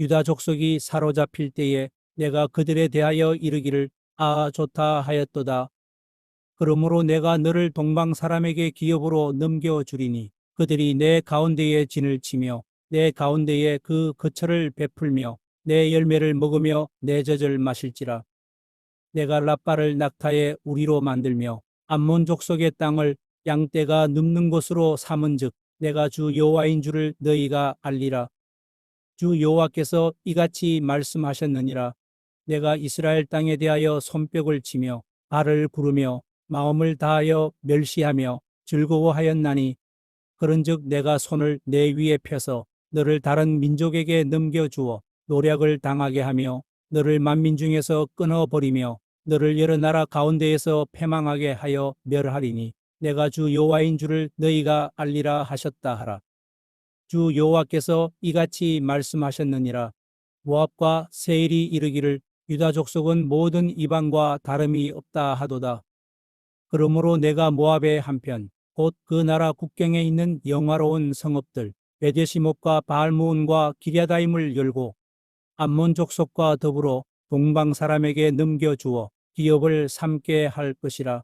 유다 족속이 사로잡힐 때에 내가 그들에 대하여 이르기를 아 좋다 하였도다. 그러므로 내가 너를 동방 사람에게 기업으로 넘겨 주리니 그들이 내 가운데에 진을 치며 내 가운데에 그 거처를 베풀며 내 열매를 먹으며 내 젖을 마실지라. 내가 라빠를 낙타의 우리로 만들며 암몬 족속의 땅을 양떼가 눕는 곳으로 삼은즉 내가 주 여호와인 줄을 너희가 알리라. 주 여호와께서 이같이 말씀하셨느니라. 내가 이스라엘 땅에 대하여 손뼉을 치며 발을 구르며 마음을 다하여 멸시하며 즐거워하였나니 그런즉 내가 손을 내 위에 펴서 너를 다른 민족에게 넘겨 주어 노략을 당하게 하며 너를 만민 중에서 끊어 버리며 너를 여러 나라 가운데에서 패망하게 하여 멸하리니 내가 주 여호와인 줄을 너희가 알리라 하셨다 하라. 주 여호와께서 이같이 말씀하셨느니라. 모압과 세일이 이르기를 유다 족속은 모든 이방과 다름이 없다 하도다. 그러므로 내가 모압의 한편 곧 그 나라 국경에 있는 영화로운 성읍들 베데시목과 바알무온과 기랴다임을 열고 암몬 족속과 더불어 동방 사람에게 넘겨 주어 기업을 삼게 할 것이라.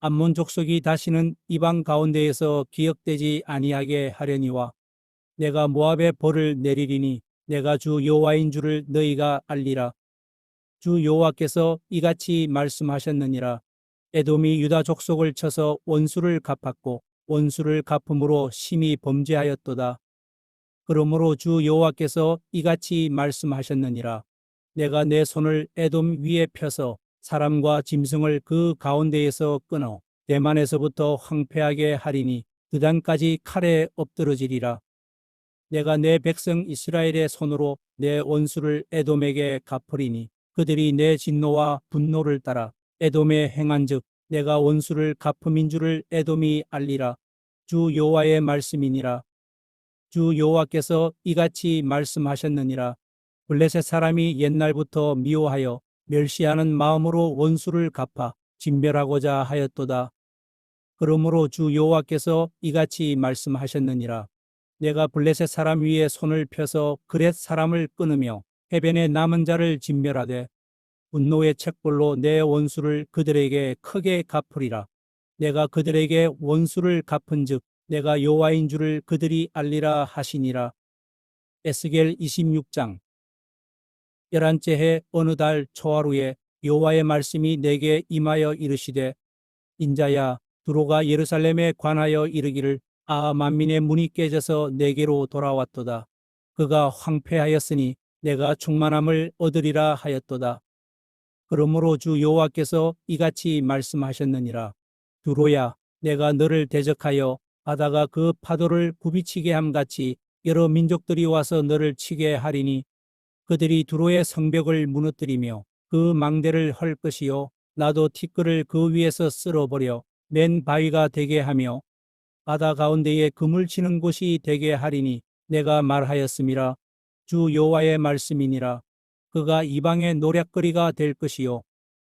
암몬 족속이 다시는 이방 가운데에서 기억되지 아니하게 하려니와 내가 모압의 벌을 내리리니 내가 주 여호와인 줄을 너희가 알리라. 주 여호와께서 이같이 말씀하셨느니라. 에돔이 유다 족속을 쳐서 원수를 갚았고 원수를 갚음으로 심히 범죄하였도다. 그러므로 주 여호와께서 이같이 말씀하셨느니라. 내가 내 손을 에돔 위에 펴서 사람과 짐승을 그 가운데에서 끊어 대만에서부터 황폐하게 하리니 드단까지 칼에 엎드러지리라. 내가 내 백성 이스라엘의 손으로 내 원수를 에돔에게 갚으리니 그들이 내 진노와 분노를 따라 에돔에 행한즉 내가 원수를 갚음인 줄을 에돔이 알리라. 주 여호와의 말씀이니라. 주 여호와께서 이같이 말씀하셨느니라. 블레셋 사람이 옛날부터 미워하여 멸시하는 마음으로 원수를 갚아 진멸하고자 하였도다. 그러므로 주 여호와께서 이같이 말씀하셨느니라. 내가 블레셋 사람 위에 손을 펴서 그렛 사람을 끊으며 해변의 남은 자를 진멸하되 분노의 책벌로 내 원수를 그들에게 크게 갚으리라. 내가 그들에게 원수를 갚은즉 내가 여호와인 줄을 그들이 알리라 하시니라. 에스겔 26장 열한째 해 어느 달 초하루에 여호와의 말씀이 내게 임하여 이르시되 인자야 두로가 예루살렘에 관하여 이르기를 아 만민의 문이 깨져서 내게로 돌아왔도다. 그가 황폐하였으니 내가 충만함을 얻으리라 하였도다. 그러므로 주 여호와께서 이같이 말씀하셨느니라. 두로야 내가 너를 대적하여 바다가 그 파도를 굽이치게 함같이 여러 민족들이 와서 너를 치게 하리니 그들이 두로의 성벽을 무너뜨리며 그 망대를 헐 것이요 나도 티끌을 그 위에서 쓸어버려 맨 바위가 되게 하며 바다 가운데에 그물 치는 곳이 되게 하리니 내가 말하였음이라. 주 여호와의 말씀이니라. 그가 이방의 노략거리가 될 것이요.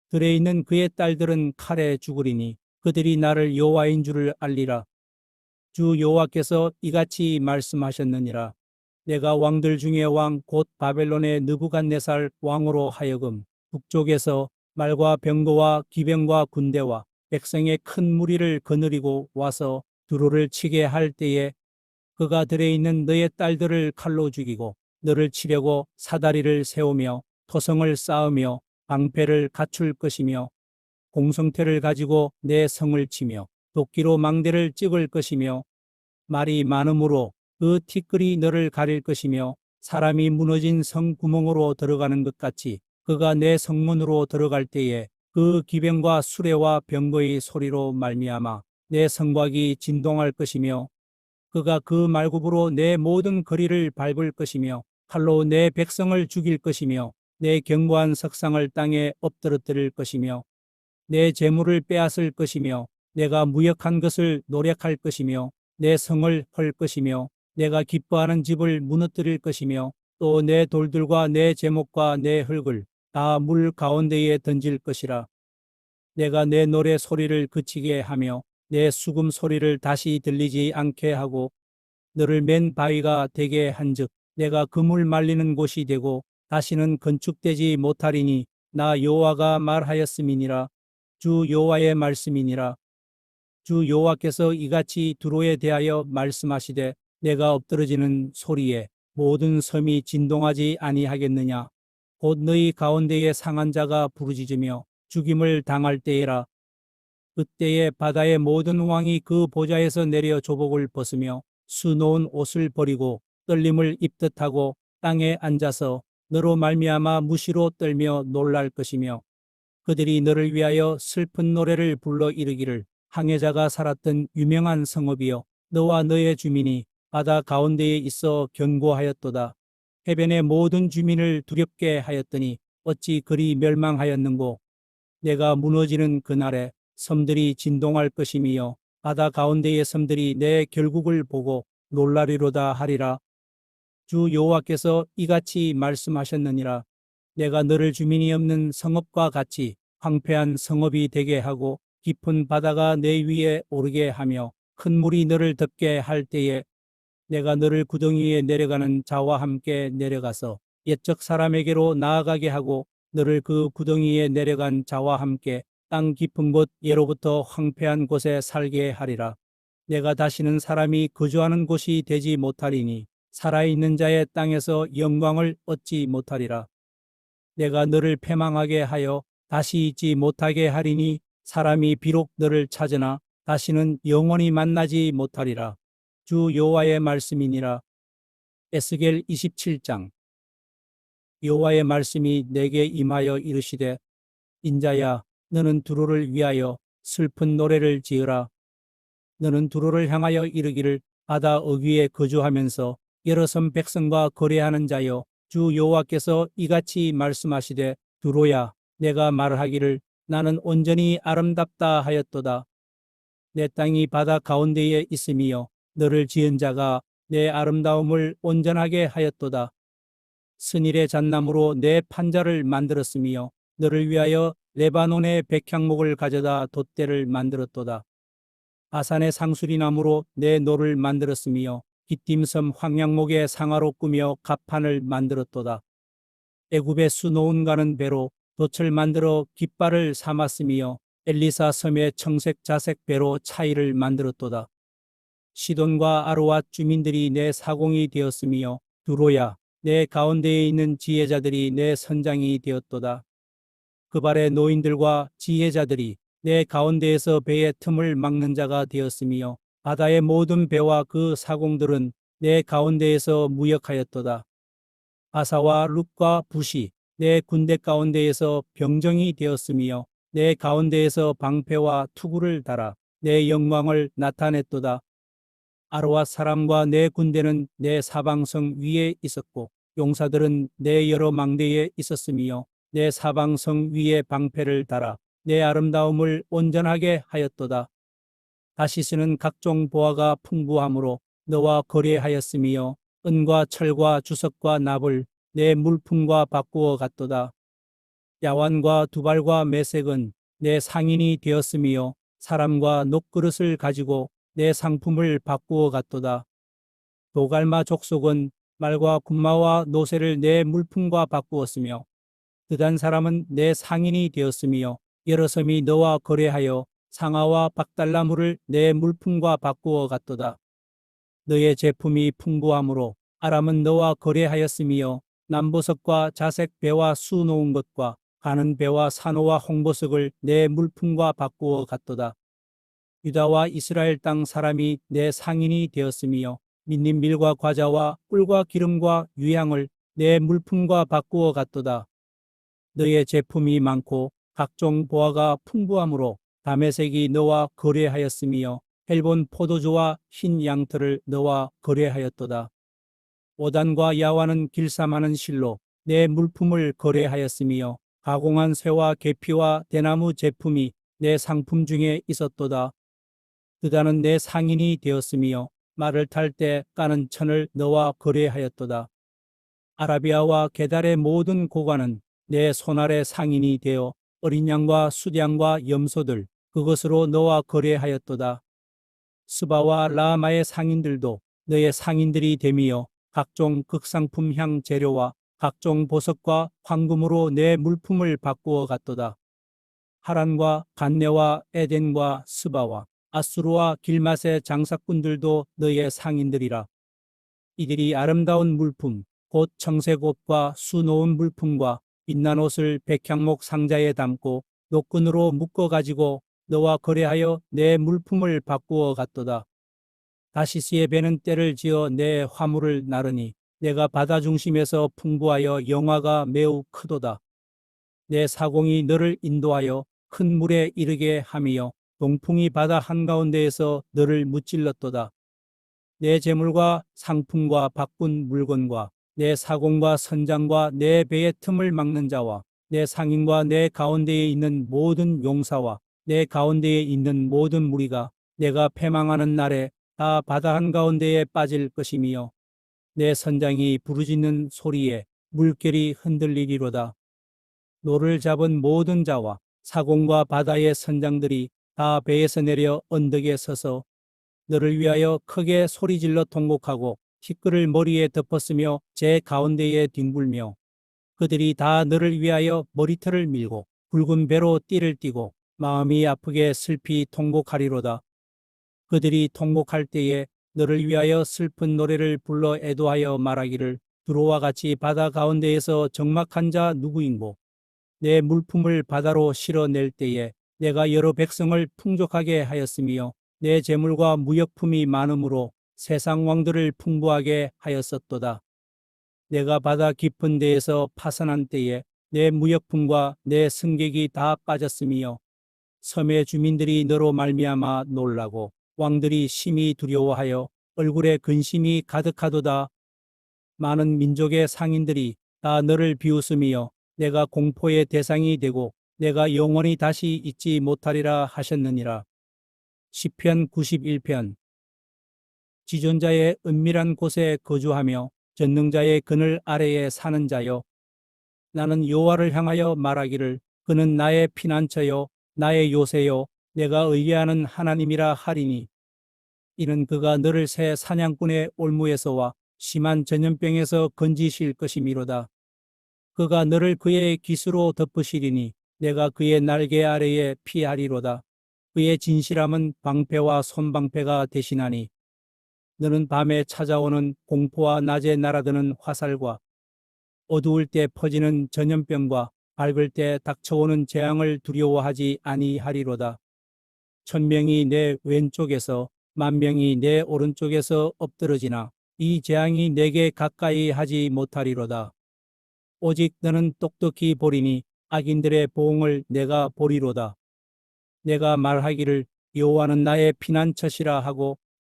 들에 있는 그의 딸들은 칼에 죽으리니 그들이 나를 여호와인 줄을 알리라. 주 여호와께서 이같이 말씀하셨느니라. 내가 왕들 중에 왕 곧 바벨론의 느부갓네살 왕으로 하여금 북쪽에서 말과 병거와 기병과 군대와 백성의 큰 무리를 거느리고 와서 두로를 치게 할 때에 그가 들에 있는 너의 딸들을 칼로 죽이고 너를 치려고 사다리를 세우며 토성을 쌓으며 방패를 갖출 것이며 공성태를 가지고 내 성을 치며 도끼로 망대를 찍을 것이며 말이 많으므로 그 티끌이 너를 가릴 것이며 사람이 무너진 성 구멍으로 들어가는 것 같이 그가 내 성문으로 들어갈 때에 그 기병과 수레와 병거의 소리로 말미암아 내 성곽이 진동할 것이며 그가 그 말굽으로 내 모든 거리를 밟을 것이며 칼로 내 백성을 죽일 것이며 내 견고한 석상을 땅에 엎드러뜨릴 것이며 내 재물을 빼앗을 것이며 내가 무역한 것을 노력할 것이며 내 성을 헐 것이며 내가 기뻐하는 집을 무너뜨릴 것이며 또 내 돌들과 내 제목과 내 흙을 다 물 가운데에 던질 것이라. 내가 내 노래 소리를 그치게 하며 내 수금 소리를 다시 들리지 않게 하고 너를 맨 바위가 되게 한즉 내가 그물 말리는 곳이 되고 다시는 건축되지 못하리니 나 여호와가 말하였음이니라. 주 여호와의 말씀이니라. 주 여호와께서 이같이 두로에 대하여 말씀하시되 내가 엎드러지는 소리에 모든 섬이 진동하지 아니하겠느냐. 곧 너희 가운데에 상한 자가 부르짖으며 죽임을 당할 때에라 그때에 바다의 모든 왕이 그 보좌에서 내려 조복을 벗으며 수놓은 옷을 버리고 떨림을 입듯 하고 땅에 앉아서 너로 말미암아 무시로 떨며 놀랄 것이며 그들이 너를 위하여 슬픈 노래를 불러 이르기를 항해자가 살았던 유명한 성읍이여 너와 너의 주민이 바다 가운데에 있어 견고하였도다. 해변의 모든 주민을 두렵게 하였더니 어찌 그리 멸망하였는고 내가 무너지는 그날에 섬들이 진동할 것이며 바다 가운데의 섬들이 내 결국을 보고 놀라리로다 하리라. 주 여호와께서 이같이 말씀하셨느니라. 내가 너를 주민이 없는 성읍과 같이 황폐한 성읍이 되게 하고 깊은 바다가 내 위에 오르게 하며 큰 물이 너를 덮게 할 때에 내가 너를 구덩이에 내려가는 자와 함께 내려가서 옛적 사람에게로 나아가게 하고 너를 그 구덩이에 내려간 자와 함께 땅 깊은 곳 예로부터 황폐한 곳에 살게 하리라. 내가 다시는 사람이 거주하는 곳이 되지 못하리니 살아있는 자의 땅에서 영광을 얻지 못하리라. 내가 너를 패망하게 하여 다시 있지 못하게 하리니 사람이 비록 너를 찾으나 다시는 영원히 만나지 못하리라. 주 여호와의 말씀이니라. 에스겔 27장 여호와의 말씀이 내게 임하여 이르시되 인자야 너는 두로를 위하여 슬픈 노래를 지으라. 너는 두로를 향하여 이르기를 바다 어귀에 거주하면서 여러 섬 백성과 거래하는 자여 주 여호와께서 이같이 말씀하시되 두로야 내가 말하기를 나는 온전히 아름답다 하였도다. 내 땅이 바다 가운데에 있음이여 너를 지은 자가 내 아름다움을 온전하게 하였도다. 스닐의 잣나무로 내 판자를 만들었으며 너를 위하여 레바논의 백향목을 가져다 돛대를 만들었도다. 아산의 상수리나무로 내 노를 만들었으며 기띔섬 황양목의 상아로 꾸며 갑판을 만들었도다. 애굽의 수놓은 가는 배로 돛을 만들어 깃발을 삼았으며 엘리사 섬의 청색 자색 배로 차이를 만들었도다. 시돈과 아로와 주민들이 내 사공이 되었으며 두로야 내 가운데에 있는 지혜자들이 내 선장이 되었도다. 그 발의 노인들과 지혜자들이 내 가운데에서 배의 틈을 막는 자가 되었으며 바다의 모든 배와 그 사공들은 내 가운데에서 무역하였도다. 아사와 룩과 붓이 내 군대 가운데에서 병정이 되었으며 내 가운데에서 방패와 투구를 달아 내 영광을 나타냈도다. 아로와 사람과 내 군대는 내 사방성 위에 있었고 용사들은 내 여러 망대에 있었으며 내 사방성 위에 방패를 달아 내 아름다움을 온전하게 하였도다. 다시스는 각종 보화가 풍부함으로 너와 거래하였으며 은과 철과 주석과 납을 내 물품과 바꾸어 갔도다. 야완과 두발과 매색은 내 상인이 되었으며 사람과 녹그릇을 가지고 내 상품을 바꾸어 갔도다. 도갈마 족속은 말과 군마와 노새를 내 물품과 바꾸었으며 그단 사람은 내 상인이 되었으며 여러 섬이 너와 거래하여 상아와 박달나무를 내 물품과 바꾸어 갔도다. 너의 제품이 풍부함으로 아람은 너와 거래하였으며 남보석과 자색 배와 수 놓은 것과 가는 배와 산호와 홍보석을 내 물품과 바꾸어 갔도다. 유다와 이스라엘 땅 사람이 내 상인이 되었으며 민님 밀과 과자와 꿀과 기름과 유향을 내 물품과 바꾸어 갔도다. 너의 제품이 많고 각종 보화가 풍부함으로 다메색이 너와 거래하였으며 헬본 포도주와 흰 양털을 너와 거래하였도다. 오단과 야와는 길쌈하는 실로 내 물품을 거래하였으며 가공한 새와 계피와 대나무 제품이 내 상품 중에 있었도다. 그다는 내 상인이 되었으며 말을 탈 때 까는 천을 너와 거래하였도다. 아라비아와 게달의 모든 고관은 내 손아래 상인이 되어 어린 양과 수량과 염소들 그것으로 너와 거래하였도다. 스바와 라마의 상인들도 너의 상인들이 됨이여 각종 극상품 향 재료와 각종 보석과 황금으로 내 물품을 바꾸어 갔도다. 하란과 간네와 에덴과 스바와 아수르와 길맛의 장사꾼들도 너의 상인들이라. 이들이 아름다운 물품, 곧 청색 옷과 수놓은 물품과 빛난 옷을 백향목 상자에 담고 노끈으로 묶어 가지고 너와 거래하여 내 물품을 바꾸어 갔도다. 다시스의 배는 때를 지어 내 화물을 나르니 내가 바다 중심에서 풍부하여 영화가 매우 크도다. 내 사공이 너를 인도하여 큰 물에 이르게 함이여 동풍이 바다 한가운데에서 너를 무찔렀도다. 내 재물과 상품과 바꾼 물건과 내 사공과 선장과 내 배의 틈을 막는 자와 내 상인과 내 가운데에 있는 모든 용사와 내 가운데에 있는 모든 무리가 내가 패망하는 날에 다 바다 한가운데에 빠질 것이며 내 선장이 부르짖는 소리에 물결이 흔들리리로다. 노를 잡은 모든 자와 사공과 바다의 선장들이 다 배에서 내려 언덕에 서서 너를 위하여 크게 소리질러 통곡하고 티끌을 머리에 덮었으며 제 가운데에 뒹굴며 그들이 다 너를 위하여 머리털을 밀고 붉은 배로 띠를 띠고 마음이 아프게 슬피 통곡하리로다. 그들이 통곡할 때에 너를 위하여 슬픈 노래를 불러 애도하여 말하기를 두로와 같이 바다 가운데에서 적막한 자 누구인고 내 물품을 바다로 실어낼 때에 내가 여러 백성을 풍족하게 하였으며 내 재물과 무역품이 많으므로 세상 왕들을 풍부하게 하였었도다. 내가 바다 깊은 데에서 파산한 때에 내 무역품과 내 승객이 다 빠졌으며 섬의 주민들이 너로 말미암아 놀라고 왕들이 심히 두려워하여 얼굴에 근심이 가득하도다. 많은 민족의 상인들이 다 너를 비웃으며 내가 공포의 대상이 되고 내가 영원히 다시 잊지 못하리라 하셨느니라. 시편 91편 지존자의 은밀한 곳에 거주하며 전능자의 그늘 아래에 사는 자여 나는 여호와를 향하여 말하기를 그는 나의 피난처요 나의 요새요 내가 의뢰하는 하나님이라 하리니 이는 그가 너를 새 사냥꾼의 올무에서와 심한 전염병에서 건지실 것이미로다. 그가 너를 그의 기수로 덮으시리니 내가 그의 날개 아래에 피하리로다. 그의 진실함은 방패와 손방패가 대신하니 너는 밤에 찾아오는 공포와 낮에 날아드는 화살과 어두울 때 퍼지는 전염병과 밝을 때 닥쳐오는 재앙을 두려워하지 아니하리로다. 천명이 내 왼쪽에서 만명이 내 오른쪽에서 엎드러지나 이 재앙이 내게 가까이 하지 못하리로다. 오직 너는 똑똑히 보리니 악인들의 보응을 내가 보리로다. 내가 말하기를 여호와는 나의 피난처시라 하고